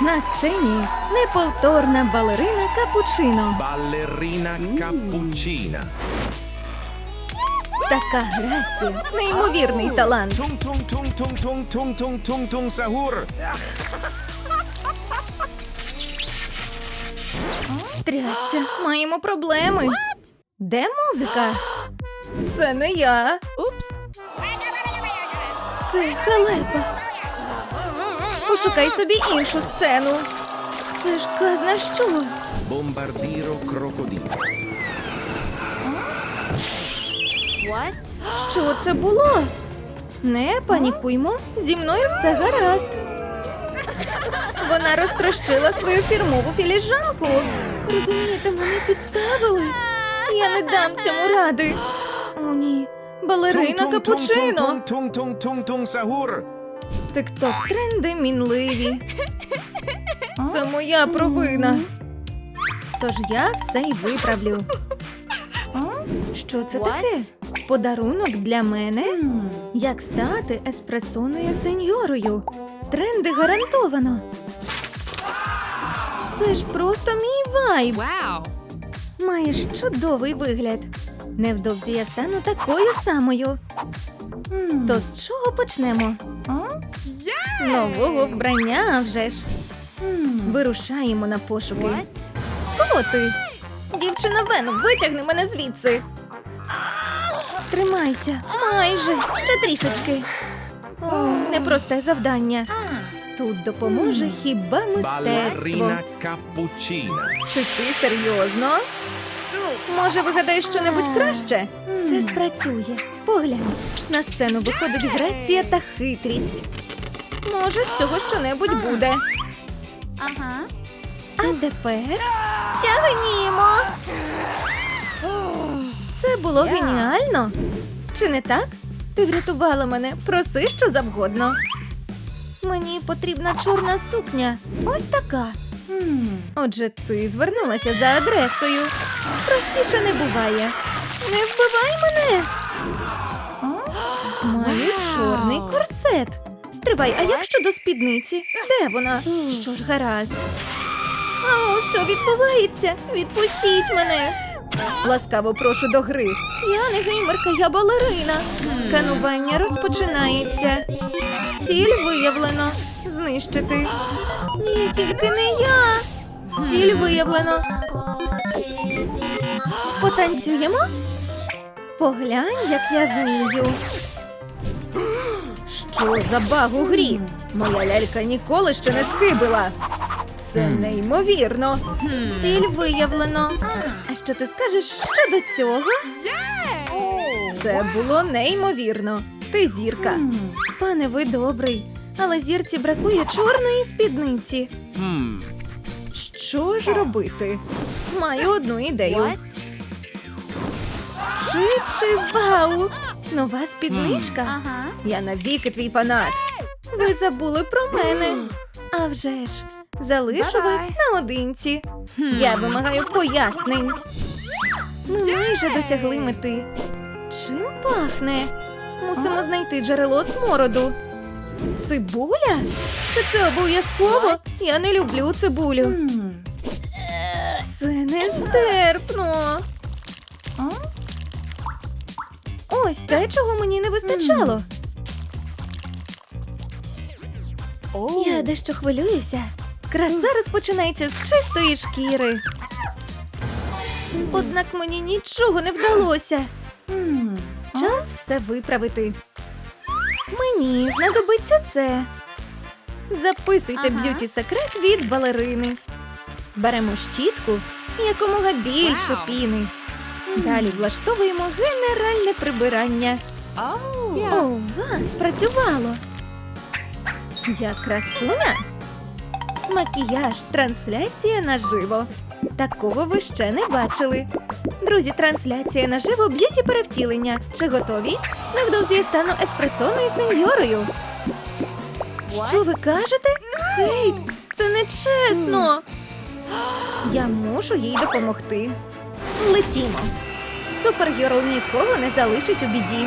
На сцені неповторна балерина капучино. Балерина капучина. Така грація, неймовірний талант. Тунтун-тун-тун-тун-тун-тун-тун-тун-сагур. Трясця, маємо проблеми. Де музика? Це не я. Упс. Все халепа. Пошукай собі іншу сцену. Це ж казна що? Bombardiro crocodilo. What? Що це було? Не панікуймо, зі мною все гаразд. Вона розтрощила свою фірмову філіжанку. Розумієте, мене підставили. Я не дам цьому ради. О, ні. Балерина tung капучино. tung Тикток тренди мінливі. Це моя провина. Тож я все й виправлю. Що це таке? Подарунок для мене? Як стати еспресоною сеньорою? Тренди гарантовано. Це ж просто мій вайб. Маєш чудовий вигляд. Невдовзі я стану такою самою. То з чого почнемо? З нового вбрання а вже ж. Вирушаємо на пошуки. Хто ти? Дівчина Веном, витягни мене звідси. Тримайся, майже, ще трішечки. О, непросте завдання. Тут допоможе хіба мистецтво. Ballerina cappuccina. Чи ти серйозно? Може, вигадаєш щонебудь краще? Це спрацює. Поглянь, на сцену виходить грація та хитрість. Може, з цього щонебудь буде. Ага. А тепер тягнімо. Це було геніально. Чи не так? Ти врятувала мене. Проси що завгодно. Мені потрібна чорна сукня. Ось така. Отже, ти звернулася за адресою. Простіше не буває. Не вбивай мене. Маю чорний корсет. Стривай, а як щодо спідниці? Де вона? Що ж гаразд? Ау, що відбувається? Відпустіть мене. Ласкаво прошу до гри. Я не геймерка, я балерина. Сканування розпочинається. Ціль виявлено. Знищити. Ні, тільки не я. Ціль виявлено. Потанцюємо? Поглянь, як я вмію. Що за баг у грі? Моя лялька ніколи ще не схибила. Це неймовірно. Ціль виявлено. А що ти скажеш щодо цього? Це було неймовірно. Ти зірка. Пане, ви добрий, але зірці бракує чорної спідниці. Що ж робити? Маю одну ідею. What? Чи чи вау! Нова спідничка. Ага. Я навіки твій фанат. Ви забули про мене. А вже ж, залишу вас наодинці. Я вимагаю пояснень. Ми майже досягли мети. Чим пахне? Мусимо знайти джерело смороду. Цибуля? Чи це обов'язково? Я не люблю цибулю. Це нестерпно. Ось те, чого мені не вистачало. Я дещо хвилююся. Краса розпочинається з чистої шкіри. Однак мені нічого не вдалося. Час все виправити. Мені знадобиться це. Записуйте Ага. б'юті секрет від балерини. Беремо щітку якомога більше Вау. піни. Далі влаштовуємо генеральне прибирання. Yeah. Ова, спрацювало. Я красуня. Макіяж, трансляція наживо. Такого ви ще не бачили. Друзі, трансляція наживо б'юті перевтілення. Чи готові? Невдовзі я стану еспресоною сеньорою. What? Що ви кажете? Кейт, це не чесно. Я мушу їй допомогти. Летімо. Супергерл нікого не залишить у біді.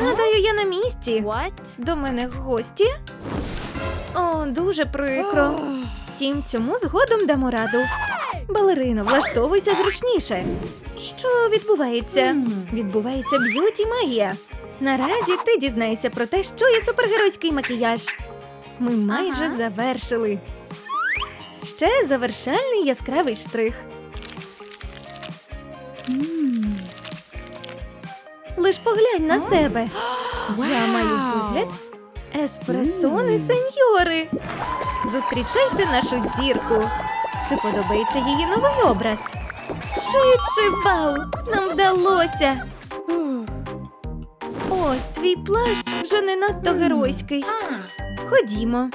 Гадаю, я на місці. What? До мене гості? О, дуже прикро. Втім, цьому згодом дамо раду. Балерино, влаштовуйся зручніше. Що відбувається? Відбувається б'юті магія. Наразі ти дізнаєшся про те, що є супергеройський макіяж. Ми майже завершили. Ще завершальний яскравий штрих. Лиш поглянь на себе. Я маю вигляд еспресони сеньори. Зустрічайте нашу зірку. Чи подобається її новий образ? Швидше, вау! Нам вдалося. Ось твій плащ вже не надто геройський. Ходімо.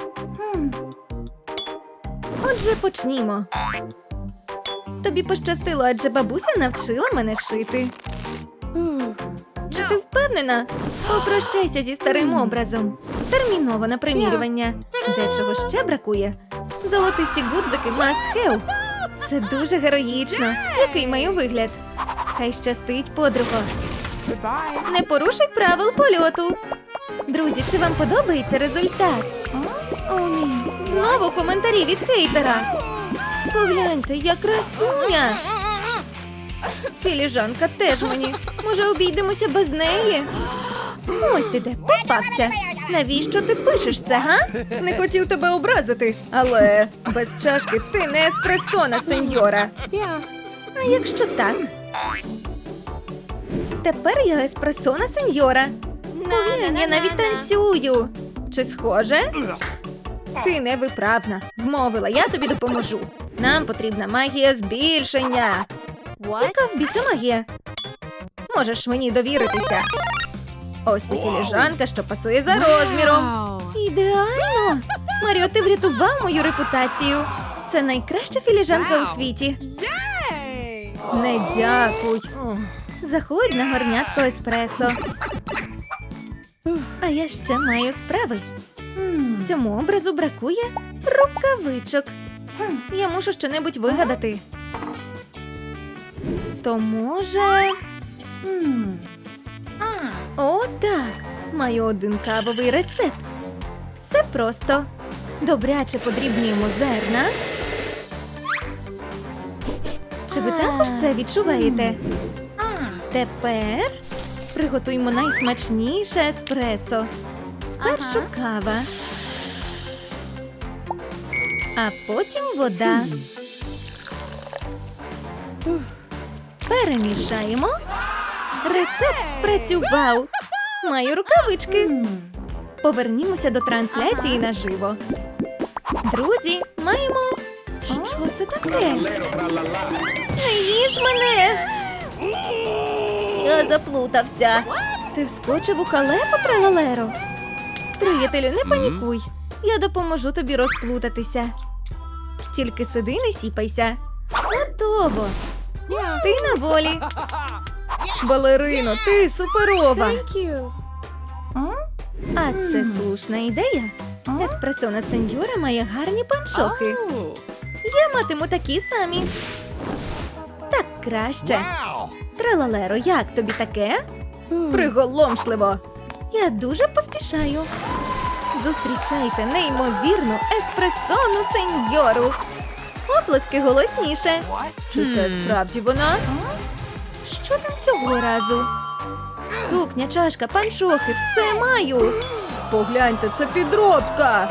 Отже, почнімо. Тобі пощастило, адже бабуся навчила мене шити. Чи ти впевнена? Попрощайся зі старим образом. Терміново на примірювання. Дечого ще бракує. Золотисті гудзики must have. Це дуже героїчно. Який маю вигляд? Хай щастить, подруго. Не порушуй правил польоту. Друзі, чи вам подобається результат? О, ні. Знову коментарі від хейтера. Погляньте, я красуня. Філіжанка теж мені. Може, обійдемося без неї? Ось ти де попався. Навіщо ти пишеш це, га? Не хотів тебе образити, але без чашки ти не еспресона, сеньора. А якщо так? Тепер я еспресона сеньора. Поглянь, я навіть танцюю. Чи схоже? Ти невиправна. Вмовила, я тобі допоможу. Нам потрібна магія збільшення. What? Яка в біса магія? Можеш мені довіритися. Ось і філіжанка, що пасує за розміром. Ідеально! Маріо, ти врятував мою репутацію. Це найкраща філіжанка у світі. Не дякуй. Заходь на горнятко еспресо. А я ще маю справи. Цьому образу бракує рукавичок. Я мушу щонебудь вигадати. То може. О, так. Маю один кавовий рецепт. Все просто. Добряче подрібнюємо зерна. Чи ви також це відчуваєте? Тепер приготуємо найсмачніше еспресо. Спершу кава, а потім вода. Перемішаємо. Рецепт спрацював. Маю рукавички. Повернімося до трансляції наживо. Друзі, маємо. Що це таке? Не їж мене. Я заплутався. Ти вскочив у халепу, тралалеро? Приятелю, не панікуй. Я допоможу тобі розплутатися. Тільки сиди, не сіпайся. Готово. Ти на волі. Балерино, ти суперова. А це слушна ідея. Еспресона сеньора має гарні панчохи. Oh. Я матиму такі самі. Так краще. Тралалеро, як тобі таке? Приголомшливо. Я дуже поспішаю. Зустрічайте неймовірну еспресону сеньору. Оплески голосніше. Чи це справді вона? Що там цього разу? Сукня, чашка, панчохи, все маю. Погляньте, це підробка.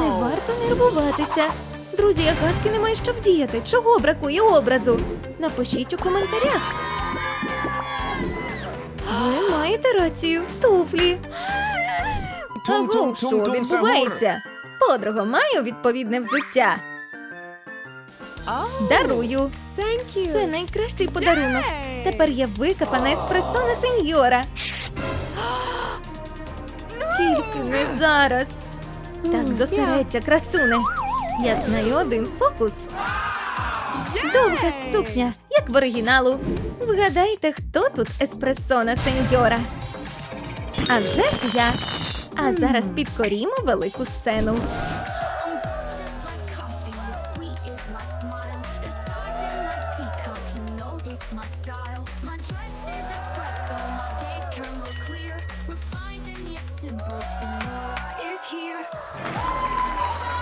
Не варто нервуватися. Друзі, я гадки не маю що вдіяти. Чого бракує образу? Напишіть у коментарях. Ви маєте рацію. Туфлі. Аго, що відбувається? Подруга, маю відповідне взуття. Дарую. Це найкращий подарунок. Тепер я викопана еспресона сеньора. Тільки не зараз. Так, зосередься, красуне. Я знаю один фокус. Довга сукня, як в оригіналу. Вгадайте, хто тут еспресона сеньора? А вже ж я. А зараз підкорімо велику сцену.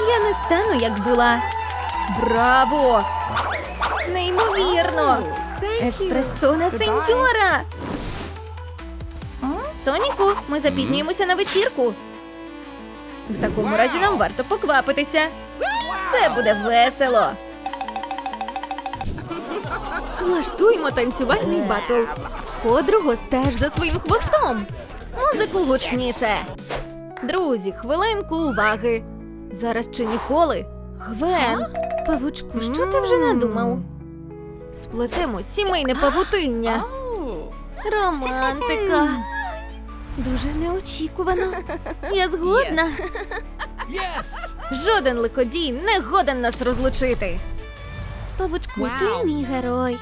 Я не стану, як була. Браво! Неймовірно! Thank you. Еспресона сеньора! Соніку, ми запізнюємося на вечірку. В такому разі нам варто поквапитися. Це буде весело. Влаштуємо танцювальний батл. Подруго, стеж за своїм хвостом. Музику гучніше. Друзі, хвилинку уваги. Зараз чи ніколи? Гвен, павучку, що ти вже надумав? Сплетемо сімейне павутиння. Романтика. Дуже неочікувано. Я згодна. Жоден лиходій не годен нас розлучити. Павучку, Вау. ти мій герой.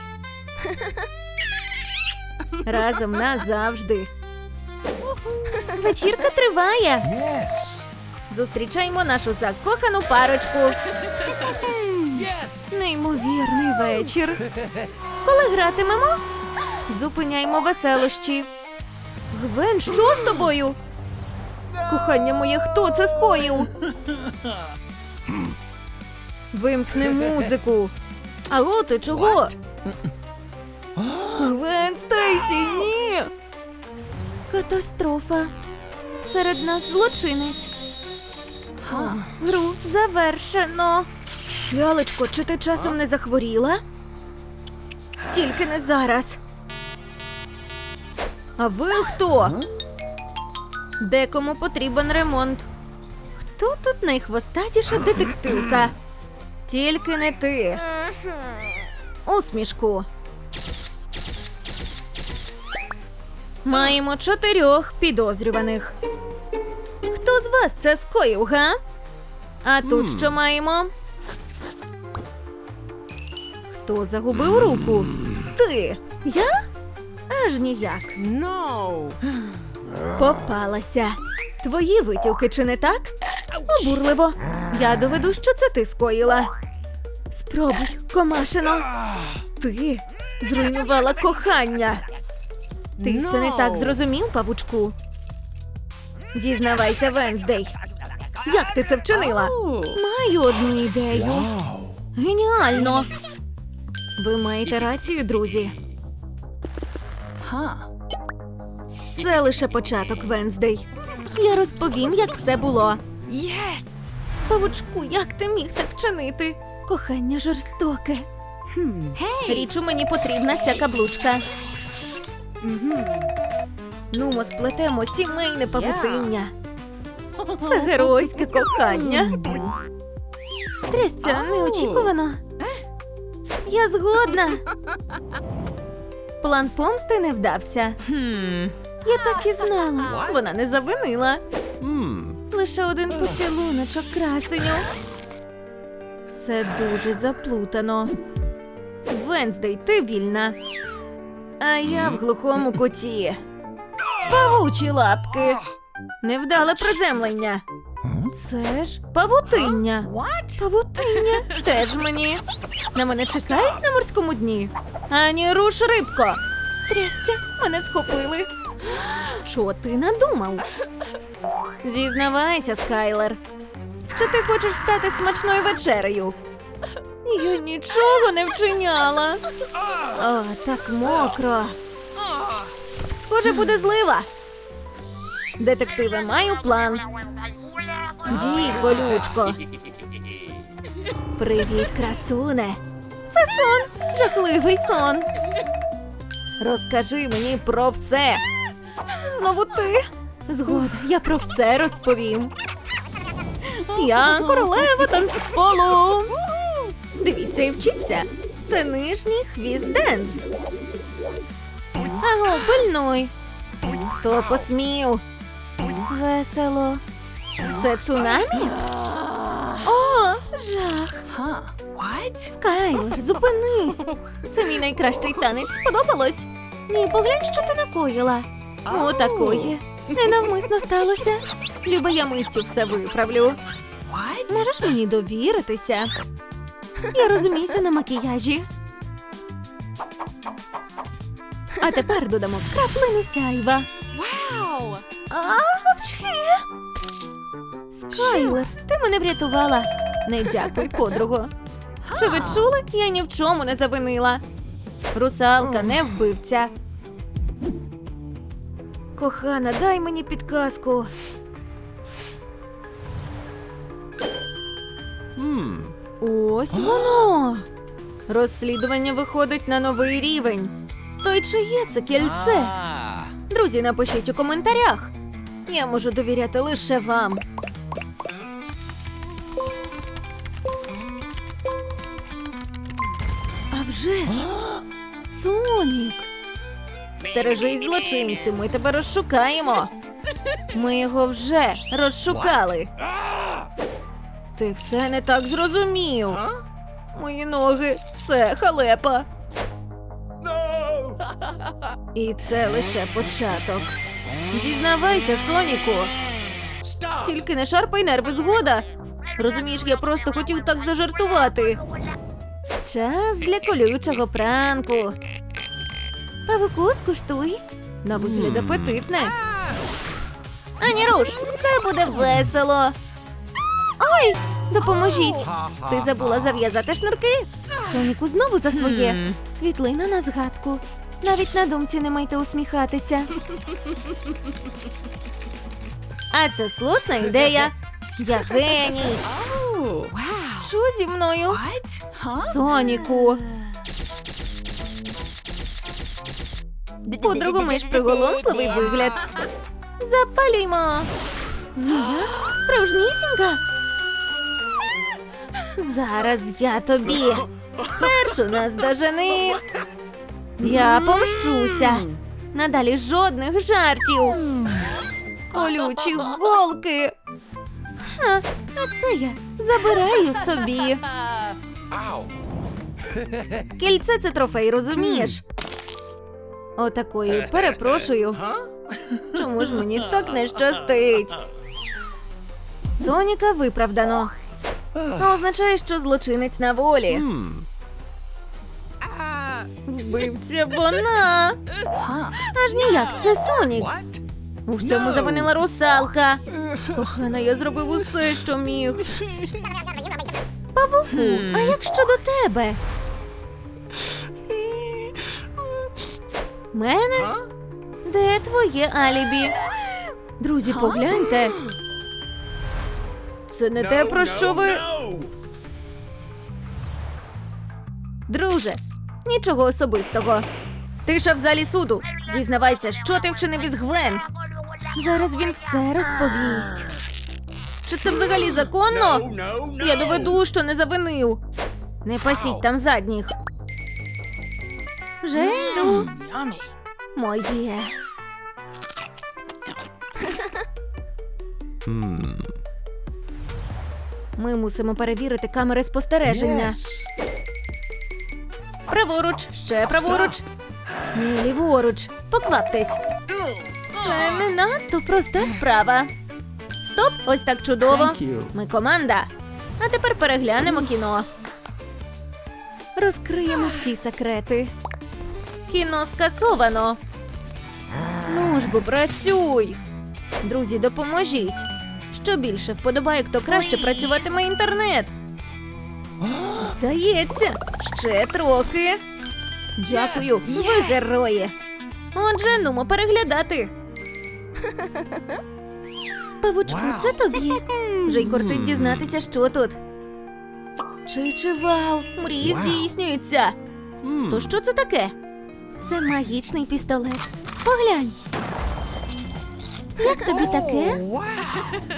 Разом назавжди. Вечірка триває. Зустрічаємо нашу закохану парочку. Неймовірний вечір. Коли гратимемо, зупиняємо веселощі. Гвен, що з тобою? Кохання моє, хто це скоїв? Вимкни музику. Алло, ти чого? Гвен Стейсі, ні. Катастрофа. Серед нас злочинець. Гру завершено. Лялечко, чи ти часом не захворіла? Тільки не зараз. А ви хто? Декому потрібен ремонт. Хто тут найхвостатіша детективка? Тільки не ти. Усмішку. Маємо чотирьох підозрюваних. Хто з вас це скоїв, га? А тут що маємо? Хто загубив руку? Ти? Я? Аж ніяк. No. Попалася. Твої витівки, чи не так? Обурливо. Я доведу, що це ти скоїла. Спробуй, комашино. Ти зруйнувала кохання. Ти все не так зрозумів, павучку. Зізнавайся, Венздей. Як ти це вчинила? Oh. Маю одну ідею. Геніально. Ви маєте рацію, друзі. Huh. Це лише початок, Венздей. Я розповім, як все було. Yes. Павучку, як ти міг так вчинити? Кохання жорстоке. Hey. Річ у мені потрібна ця каблучка. Нумо сплетемо сімейне павутиння. Це геройське кохання. Трясця, неочікувано. Я згодна. План помсти не вдався. Hmm. Я так і знала. Вона не завинила. Лише один поцілуночок красеню. Все дуже заплутано. Венздей, ти вільна. А я в глухому коті. Павучі лапки. Невдале приземлення. Це ж павутиння. Павутиння теж мені. На мене чекають на морському дні. Ані руш рибко. Трясця, мене схопили. Що ти надумав? Зізнавайся, Скайлер. Чи ти хочеш стати смачною вечерею? Я нічого не вчиняла. О, так мокро. Схоже, буде злива. Детективи, маю план. Дій, колючко. Привіт, красуне. Це сон, жахливий сон. Розкажи мені про все. Знову ти. Згода, я про все розповім. Я королева танцполу. Дивіться і вчіться. Це нижній хвіст денс. Аго, пильнуй. Хто посмів? Весело. Це цунамі? О, жах. Скайлер, зупинись. Це мій найкращий танець. Сподобалось? Ні, поглянь, що ти накоїла. О, такої. Ненавмисно сталося. Люба, я миттю все виправлю. What? Можеш мені довіритися? Я розуміюся на макіяжі. А тепер додамо краплину сяйва. Апчхи! Скайлер, ти мене врятувала. Не дякуй, подруго. Чи ви чули? Я ні в чому не завинила. Русалка не вбивця. Кохана, дай мені підказку. Ось воно. Розслідування виходить на новий рівень. То й чи є це кільце? Друзі, напишіть у коментарях. Я можу довіряти лише вам. Вже! Сонік! Стережись злочинцю, ми тебе розшукаємо. Ми його вже розшукали. Ти все не так зрозумів. Мої ноги, все халепа. І це лише початок. Зізнавайся, Соніку. Тільки не шарпай нерви згода. Розумієш, я просто хотів так зажартувати. Час для колючого пранку. Павуку скуштуй. На вигляд апетитне. Ані руш, це буде весело. Ой, допоможіть. Ти забула зав'язати шнурки? Соніку знову за своє. Світлина на згадку. Навіть на думці не майте усміхатися. А це слушна ідея. Я геній. Що зі мною? Соніку. Подругу маєш приголомшливий вигляд. Запалюймо. Змія справжнісінька. Зараз я тобі. Спершу нас дожени. Я помщуся. Надалі жодних жартів. Колючі голки. Ха, а це я забираю собі. Кільце це трофей, розумієш? Отакої, перепрошую. Чому ж мені так не щастить? Соніка виправдано. Означає, що злочинець на волі. Вбивця вона. Аж ніяк, це Сонік. У всьому завинила русалка. Кохана, я зробив усе, що міг. Павуку, а як щодо тебе? Мене? Де твоє алібі? Друзі, погляньте. Це не те, про що ви. Друже, нічого особистого. Тиша в залі суду. Зізнавайся, що ти вчинив із Гвен. Зараз він все розповість. Чи це взагалі законно? Я доведу, що не завинив. Не пасіть там задніх. Вже йду. Yummy. Моє. Ми мусимо перевірити камери спостереження. Праворуч, ще праворуч. Ні, ліворуч. Покваптесь. Це не надто проста справа. Стоп, ось так чудово. Ми команда. А тепер переглянемо кіно. Розкриємо всі секрети. Кіно скасовано. Ну ж бо працюй. Друзі, допоможіть. Що більше вподобайок, то краще працюватиме інтернет. Вдається, ще трохи. Дякую, ви герої. Отже, нумо переглядати. Павучку, це тобі. Вже й кортить дізнатися, що тут. Чи чи вау, мрії здійснюються. То що це таке? Це магічний пістолет. Поглянь. Як тобі таке?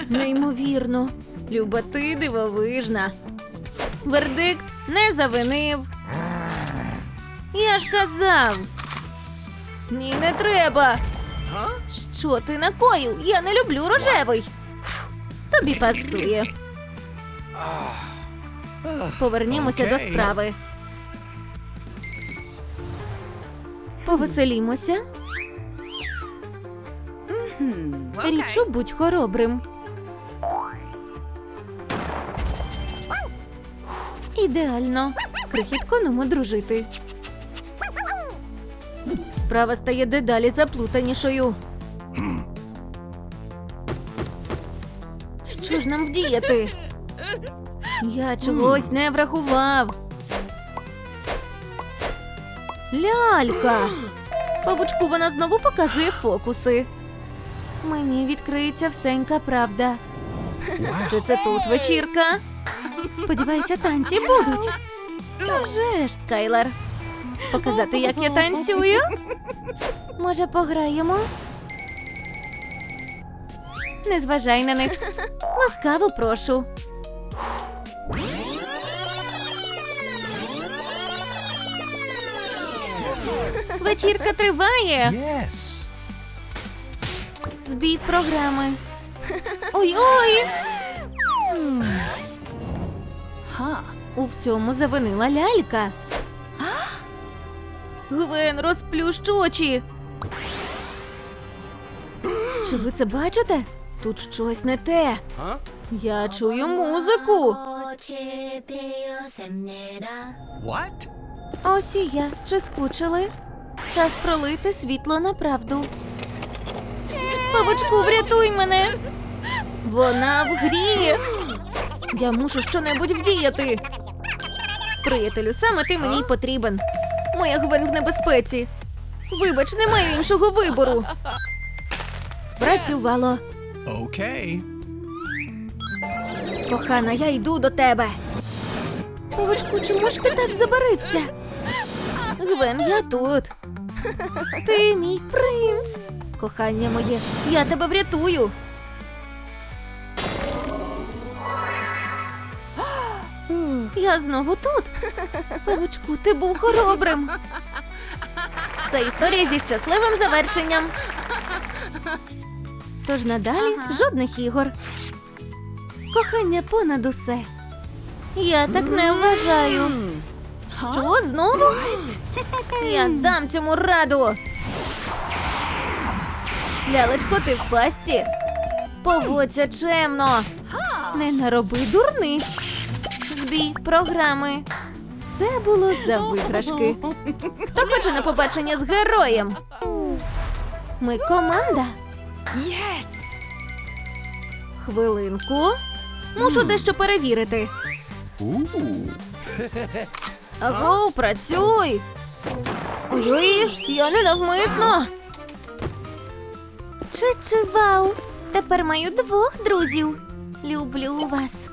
Неймовірно. Люба, ти дивовижна. Вердикт не завинив. Я ж казав. Ні, не треба. Що ти накоїв? Я не люблю рожевий. Тобі пасує. Повернімося до справи. Повеселімося. Річу будь хоробрим. Ідеально. Крихітко дружити. Справа стає дедалі заплутанішою. Що ж нам вдіяти? Я чогось не врахував. Лялька. Павучку вона знову показує фокуси. Мені відкриється всенька правда. Чи це тут вечірка? Сподіваюся, танці будуть. Вже ж, Скайлер. Показати, як я танцюю? Може, пограємо? Не зважай на них. Ласкаво прошу. Вечірка триває. Yes. Збій програми. Ой-ой! У всьому завинила лялька. Гвен, розплющ очі. Чи ви це бачите? Тут щось не те. Я чую музику. What? Ось і я. Чи скучили? Час пролити світло на правду. Павучку, врятуй мене. Вона в грі. Я мушу щонебудь вдіяти. Приятелю, саме ти мені й потрібен. Моя гвин в небезпеці. Вибач, не маю іншого вибору. Спрацювало. Okay. Кохана, я йду до тебе. Павочку, чому ж ти так забарився? Гвен, я тут. Ти мій принц. Кохання моє, я тебе врятую. Я знову тут. Павочку, ти був хоробрим. Це історія зі щасливим завершенням. Тож надалі жодних ігор. Кохання понад усе. Я так не вважаю. Що знову? Я дам цьому раду. Лялечко, ти в пастці. Поводься чемно. Не нароби дурниць. Збій програми. Це було за виграшки. Хто хоче на побачення з героєм? Ми команда. Yes. Хвилинку. Мушу дещо перевірити. Аго, працюй. Ой, я ненавмисно. Чи-чи вау. Тепер маю двох друзів. Люблю вас.